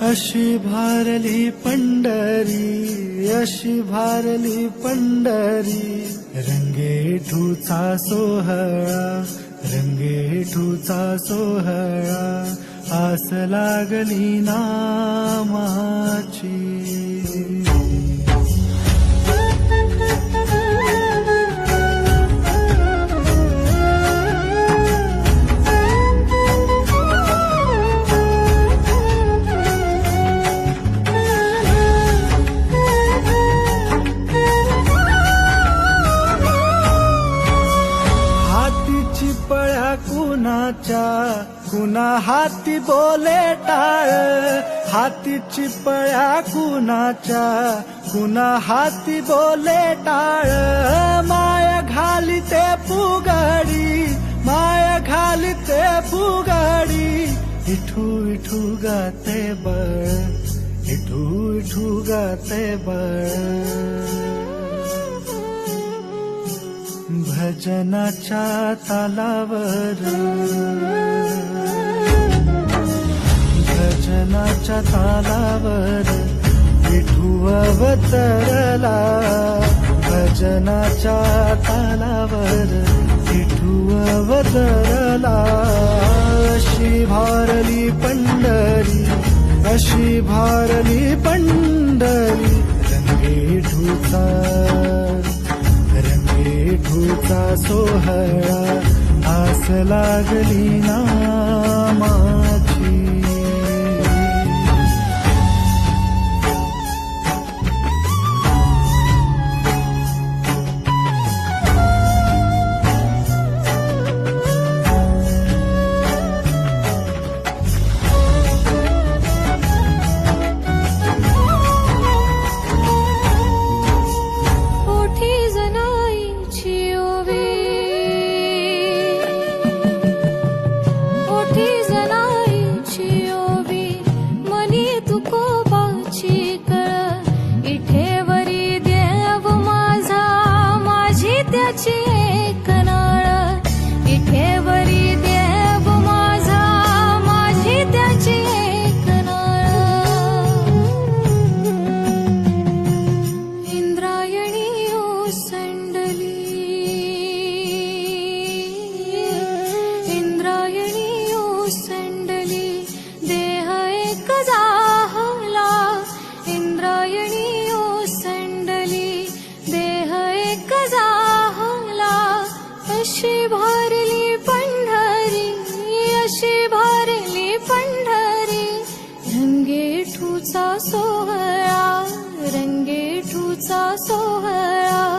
अशी भारली पंढरी अशी भारली पंढरी. रंगेठूचा सोहळा रंगेठूचा सोहळा. आस लागली नामाची. आमच्या कुणा हाती बोले टाळ. हाती चिपळ्या कुणाच्या कुणा हाती बोले टाळ. माया घाली ते फुगाडी माया घाली ते फुगाडी. इठू इठू गाते बळ इठू इठू गाते बळ. भजनाच्या तालावर. भजनाच्या तालावर विठू अवतरला भजनाच्या तालावर विठू अवतरला अशी भारली पंढरी अशी भारली पंढरी. सोहळा आस लागली ना ओसंडली इंद्रायणी ओसंडली देह एक जाहला इंद्रायणी ओसंडली देह एक जाहला अशी भरली पंढरी अशी भरली पंढरी। रंगेठूचा सोहळा रंगेठूचा सोहळा।